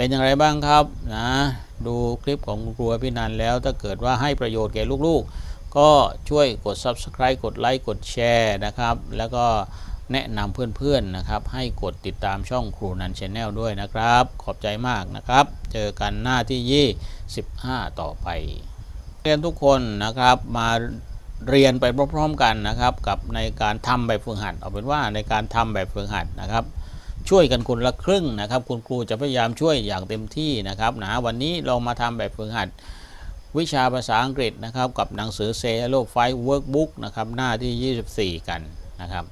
เป็นอย่างไรบ้างครับนะดูคลิปของคุณครูพี่นันแล้วถ้าเกิดว่าให้ประโยชน์แก่ลูกๆ ก็ช่วยกด Subscribe กดไลค์กดแชร์นะครับ แล้วก็แนะนำเพื่อนๆนะครับ ให้กดติดตามช่องครูนันชแนลด้วยนะครับ ขอบใจมากนะครับ เจอกันหน้าที่ 25 ต่อไป เรียนทุกคนนะครับมาเรียนไปพร้อมๆกันนะครับ กับในการทำแบบฝึกหัด เอาเป็นว่าในการทำแบบฝึกหัดนะครับ ช่วยกันคนละครึ่งนะครับ คุณครูจะพยายามช่วยอย่างเต็มที่นะครับนะวันนี้เรามาทำแบบฝึกหัดวิชาภาษาอังกฤษนะครับ กับหนังสือ Say Hello Five Workbook นะครับหน้าที่ 24 กันนะครับ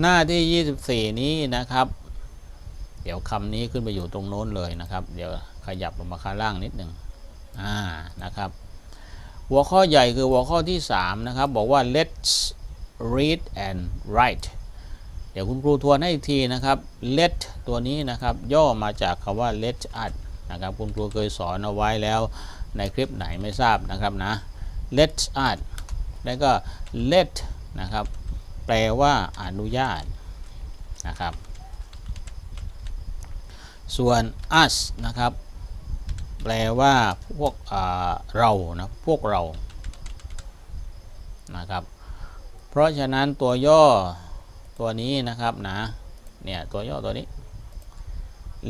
หน้าที่ 24 นี้นะครับ เดี๋ยวคำนี้ขึ้นไปอยู่ตรงโน้นเลยนะครับ เดี๋ยวขยับลงมาข้างล่างนิดหนึ่งอ่านะครับ หัวข้อใหญ่คือหัวข้อที่ 3 นะครับ บอกว่า let's read and write เดี๋ยวคุณครูทวนให้อีกทีนะครับ let ตัวนี้นะครับย่อมาจากคำว่า let us นะครับคุณครูเคยสอนเอาไว้แล้วในคลิปไหนไม่ทราบนะครับนะ let us แล้วก็ let นะครับแปลว่าอนุญาตนะครับ ส่วน us นะครับ แปลว่าพวกเรานะพวกเรานะครับ เพราะฉะนั้นตัวย่อ ตัวนี้นะครับนะเนี่ยตัวย่อตัวนี้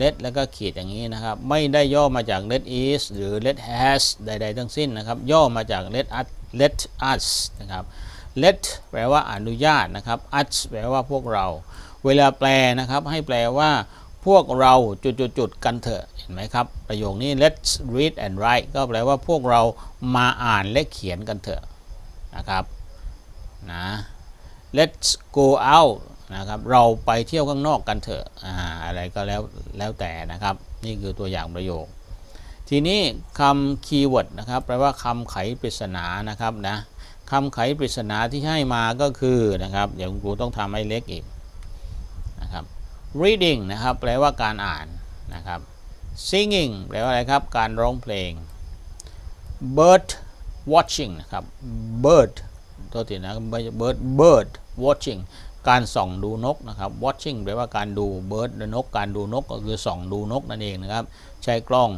let แล้วก็ขีดอย่างนี้นะครับ ไม่ได้ย่อมาจาก let is หรือ let has ใด ๆ ทั้งสิ้นนะครับ ย่อมาจาก let us let us นะครับ let แปลว่าอนุญาตนะครับ us แปลว่าพวกเรา เวลาแปลนะครับ ให้แปลว่าพวกเราจุดๆๆกันเถอะเห็นไหมครับ ประโยคนี้ let's read and write ก็แปลว่าพวกเรามาอ่านและเขียนกันเถอะนะครับนะ let's go out นะครับเราไปเที่ยวข้างนอกกันเถอะอ่าอะไรก็แล้วแล้วแต่นะครับ นี่คือตัวอย่างประโยค ทีนี้คำคีย์เวิร์ดนะครับแปลว่าคำไขปริศนานะครับนะคำไขปริศนาที่ให้มาก็คือนะครับเดี๋ยวคุณครูต้องทำให้เล็กอีกนะครับ reading นะครับแปลว่าการอ่านนะครับ singing แปลว่าอะไรครับ การร้องเพลง bird watching นะครับ bird โทษทีนะไม่ใช่ bird bird watching การส่องดูนกนะครับ watching แปลว่าการดู bird นก การดูนกก็คือส่องดูนกนั่นเองนะครับ ใช้กล้อง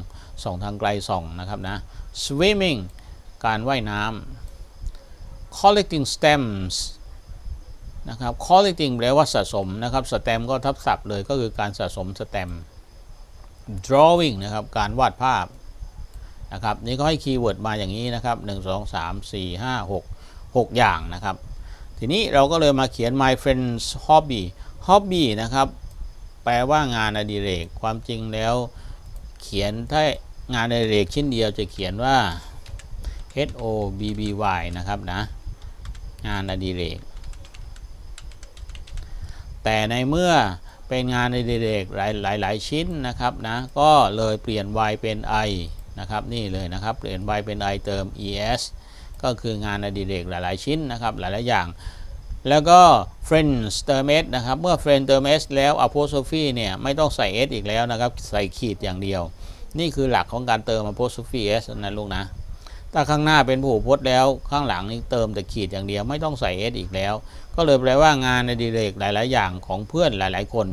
ส่องทางไกลส่องนะครับนะ swimming การว่ายน้ำ collecting stamps นะครับ collecting แปลว่าสะสมนะครับ stamp ก็ทับศัพท์เลยก็คือการสะสม stamp drawing นะครับ การวาดภาพนะครับ นี่ก็ให้คีย์เวิร์ดมาอย่างนี้นะครับ 1 2 3 4 5 6 6 อย่างนะครับ ทีนี้เราก็เลยมาเขียน my friend's hobby hobby นะครับ แปลว่างานอดิเรก ความจริงแล้ว เขียนถ้างานอดิเรกชิ้นเดียวจะเขียนว่า H O B B Y นะครับนะ งานอดิเรก แต่ในเมื่อเป็นงานอดิเรกหลายหลายหลายชิ้นนะครับนะก็เลยเปลี่ยน y เป็น i นะครับนี่เลยนะครับ เปลี่ยน y เป็น i เติม es ก็คืองานอดิเรกหลายๆชิ้นนะครับหลายๆอย่าง แล้วก็ friends เติม s นะครับเมื่อ friend เติม s แล้ว apostrophe เนี่ยไม่ต้องใส่ s อีกแล้วนะครับใส่ขีดอย่างเดียว นี่คือหลักของการเติม apostrophe s นะลูกนะถ้าข้างหน้าเป็นผู้พจน์แล้วข้างหลังนี่เติมแต่ขีดอย่างเดียวไม่ต้องใส่ s อีกแล้ว ก็เลยแปลว่างานอดิเรกหลาย ๆ อย่างของเพื่อนหลาย ๆ คน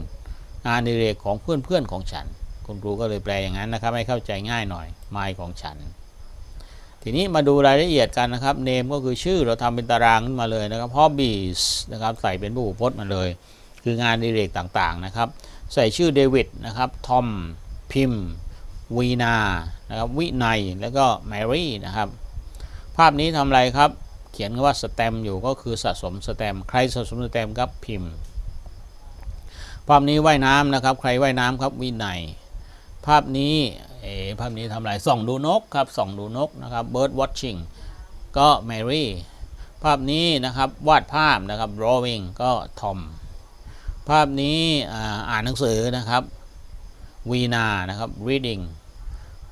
งานอดิเรกของเพื่อนเพื่อนของฉัน คุณครูก็เลยแปลอย่างนั้นนะครับให้เข้าใจง่ายหน่อย my ของฉัน ทีนี้มาดูรายละเอียดกันนะครับ name ก็คือชื่อเราทำเป็นตารางขึ้นมาเลยนะครับ hobbies นะครับใส่เป็นผู้พจน์มาเลย คืองานดิเรกต่างๆนะครับ ใส่ชื่อเดวิดนะครับทอมพิมวีนานะครับวินัยแล้วก็แมรี่นะครับ ภาพนี้ทำอะไรครับ เขียนว่าสแตมอยู่ก็คือสะสมสแตมใครสะสมสแตมครับพิมพ์ ภาพนี้ว่ายน้ำนะครับ ใครว่ายน้ำครับวินัยภาพนี้ เอภาพนี้ทำอะไรส่องดูนกครับส่องดูนกนะครับ bird watching ก็แมรี่ภาพนี้นะครับวาดภาพนะครับ drawing ก็ทอมภาพนี้อ่าอ่านหนังสือนะครับวีนานะครับ reading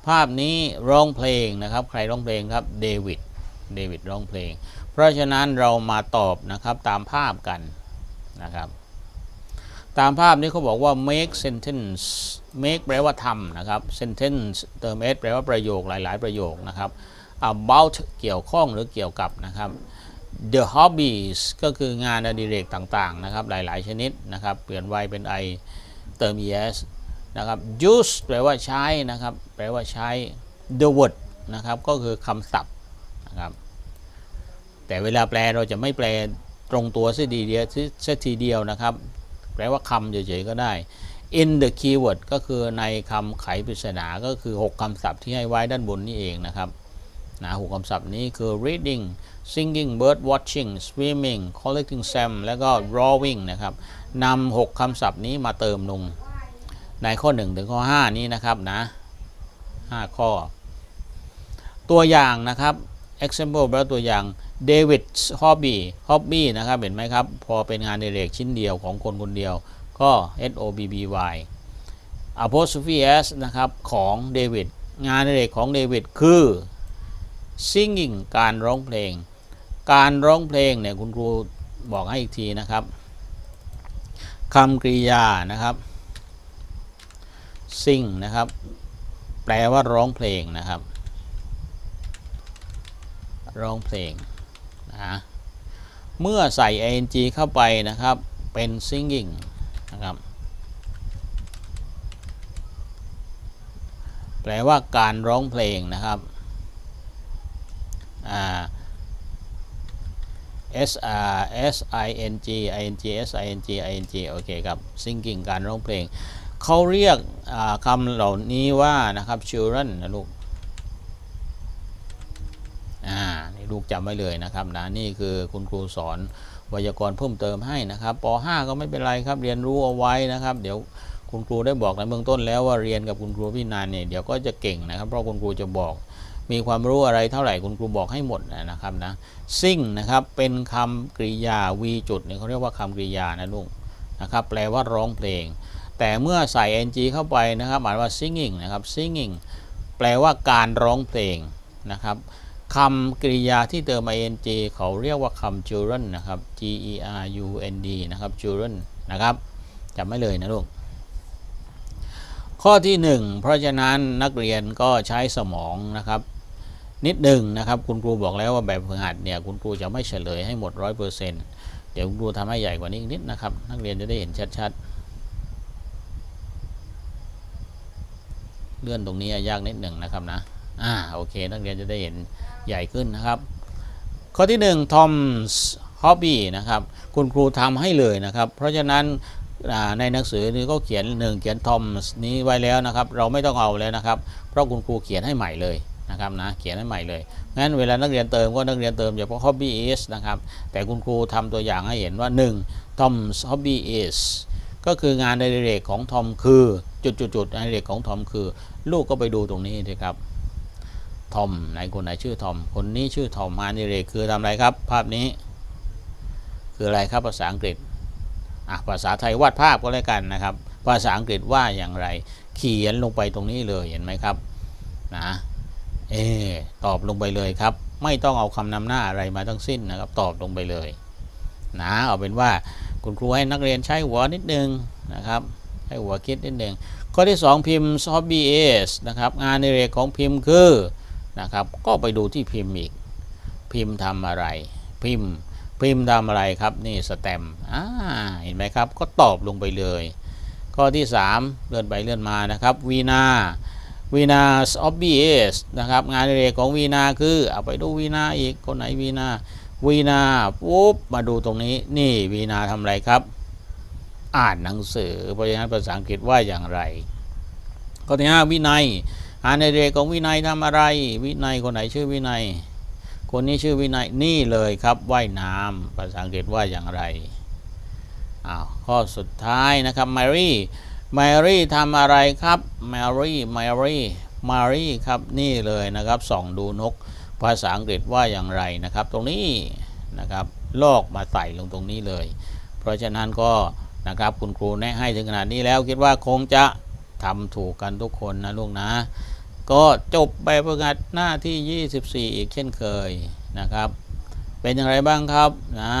ภาพนี้ร้องเพลงนะครับ ใครร้องเพลงครับเดวิดเดวิดร้องเพลง เพราะฉะนั้นเรามาตอบนะครับตามภาพกันนะครับ ตามภาพนี้เขาบอกว่า make sentence make แปลว่าทำนะครับ sentence เติม s แปลว่าประโยคหลาย ๆ ประโยคนะครับ about เกี่ยวข้องหรือเกี่ยวกับนะครับ the hobbies ก็คืองานอดิเรกต่าง ๆ นะครับ หลาย ๆ ชนิดนะครับ เปลี่ยน y เป็น i เติม es นะครับ use แปลว่าใช้นะครับ แปลว่าใช้ the word นะครับ ก็คือคำศัพท์นะครับ แต่เวลาแปลเราจะไม่แปลตรงตัวเสียดีเดียวเสียทีเดียวนะครับ แปลว่าคำเฉยๆก็ได้ in the keyword ก็คือในคำไขปริศนาก็คือ 6คำศัพท์ที่ให้ไว้ด้านบนนี่เองนะครับนะหกคำศัพท์นี้คือ reading singing bird watching swimming collecting stamp แล้วก็ drawing นะครับนำหกคำศัพท์นี้มาเติมลง ในข้อ 1 ถึงข้อ 5 นี้นะครับนะ 5 ข้อ ตัวอย่างนะครับ example แปลว่า ตัวอย่าง David's hobby hobby นะครับ เห็นไหมครับ พอเป็นงานในเรกชิ้นเดียวของคนคนเดียว ก็ S O B B Y apostrophe S นะครับ ของเดวิดงานในเรกของเดวิดคือ singing การร้องเพลง การร้องเพลงเนี่ยคุณครูบอกให้อีกทีนะครับคำกริยานะครับ sing นะครับ แปลว่าร้องเพลงนะครับ ร้องเพลง นะเมื่อใส่ ing เข้าไปนะครับ เป็น singing นะครับ แปลว่าการร้องเพลงนะครับอ S R S I N G I N G S I N G I N G โอเคครับ singing การร้องเพลง เขาเรียกคำเหล่านี้ว่านะครับ children นะลูก อ่า นี่ ลูกจำไว้เลยนะครับนะนี่คือคุณครูสอนไวยากรณ์เพิ่มเติมให้นะครับป .5 ก็ไม่เป็นไรครับเรียนรู้เอาไว้นะครับ เดี๋ยวคุณครูได้บอกในเบื้องต้นแล้วว่าเรียนกับคุณครูพี่นานเนี่ยเดี๋ยวก็จะเก่งนะครับ เพราะคุณครูจะบอกมีความรู้อะไรเท่าไหร่คุณครูบอกให้หมดนะครับนะซิ่งนะครับเป็นคำกริยา v จุดเนี่ยเขาเรียกว่าคำกริยานะลูกนะครับแปลว่าร้องเพลง แต่เมื่อใส่ ng เข้าไปนะครับหมายว่า singing นะครับ singing แปลว่าการร้องเพลงนะครับ คำกริยาที่เติม ing เขาเรียกว่าคำ children นะครับ g e r u n d นะครับ children นะครับจำไม่เลยนะลูก ข้อที่ 1 เพราะฉะนั้นนักเรียนก็ใช้สมองนะครับ นิดหนึ่งนะครับ คุณครูบอกแล้วว่าแบบฝึกหัดเนี่ยคุณครูจะไม่เฉลยให้หมด 100%เดี๋ยวคุณครูทำให้ใหญ่กว่านี้อีกนิดนะครับ นักเรียนจะได้เห็นชัดๆ เลื่อนตรงนี้ยากนิดหนึ่งนะครับนะ อ่าโอเค นักเรียนจะได้เห็นใหญ่ขึ้นนะครับ ข้อที่ 1 Tom's Hobby นะครับ คุณครูทำให้เลยนะครับ เพราะฉะนั้นในหนังสือนี้ก็เขียนหนึ่งเขียน Tom's นี้ไว้แล้วนะครับ เราไม่ต้องเอาแล้วนะครับ เพราะคุณครูเขียนให้ใหม่เลยนะครับนะเขียนให้ใหม่เลยงั้นเวลานักเรียนเติมก็นักเรียนเติมเฉพาะ hobby is นะครับ แต่คุณครูทำตัวอย่างให้เห็นว่า 1. Tom's hobby is ก็คืองานในเรกของทอมคือจุดๆๆในเรกของทอมคือ ลูกก็ไปดูตรงนี้สิครับ ทอมไหนคนไหนชื่อทอม คนนี้ชื่อทอมงานในเรกคือทำอะไรครับ ภาพนี้ คืออะไรครับภาษาอังกฤษอะภาษาไทยวาดภาพก็แล้วกันนะครับ ภาษาอังกฤษว่าอย่างไร เขียนลงไปตรงนี้เลยเห็นไหมครับนะเอตอบลงไปเลยครับ ไม่ต้องเอาคำนำหน้าอะไรมาทั้งสิ้นนะครับ ตอบลงไปเลยนะเอาเป็นว่าคุณครูให้นักเรียนใช้หัวนิดนึงนะครับให้หัวคิดนิดนึงข้อที่ 2 พิมพ์ hobby is นะครับ งานในเรกของพิมพ์คือ นะครับ ก็ไปดูที่พิมพ์อีก พิมพ์ทำอะไร พิมพ์ พิมพ์ทำอะไรครับนี่สแตมอ่าเห็นไหมครับ ก็ตอบลงไปเลย ข้อที่ 3 เลื่อนไปเลื่อนมานะครับวีนาวีนาสออบบี้เอสนะครับงานเรกของวีนาคือเอาไปดูวีนาอีกคนไหนวีนาวีนาปุ๊บมาดูตรงนี้นี่วีนาทำอะไรครับ อ่านหนังสือเพราะฉะนั้นภาษาอังกฤษว่าอย่างไรข้อที่ห้าวินัย งานในเรกของวินัยทำอะไร วินัยคนไหนชื่อวินัย คนนี้ชื่อวินัยนี่เลยครับว่ายน้ำภาษาอังกฤษว่าอย่างไรอ้าวข้อสุดท้ายนะครับแมรี่แมรี่ทำอะไรครับแมรี่แมรี่มารีครับนี่เลยนะครับส่องดูนกภาษาอังกฤษว่าอย่างไรนะครับ ตรงนี้นะครับลอกมาใส่ลงตรงนี้เลย เพราะฉะนั้นก็นะครับคุณครูแนะให้ถึงขนาดนี้แล้วคิดว่าคงจะทำถูกกันทุกคนนะลูกนะ ก็จบใบประกาศหน้าที่ 24 อีกเช่นเคยนะครับ เป็นอย่างไรบ้างครับนะ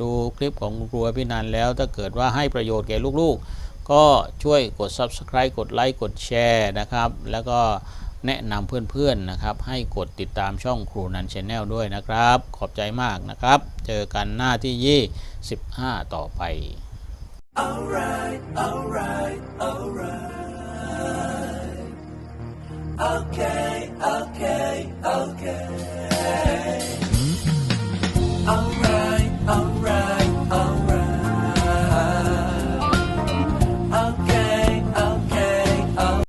ดูคลิปของครูพี่นันแล้วถ้าเกิดว่าให้ประโยชน์แก่ลูกๆ ก็ช่วยกด Subscribe กดไลค์กดแชร์นะครับ แล้วก็แนะนำเพื่อนๆนะครับ ให้กดติดตามช่องครูนันชแนลด้วยนะครับ ขอบใจมากนะครับ เจอกันหน้าที่ 25 ต่อไป Alright, alright, alright. okay.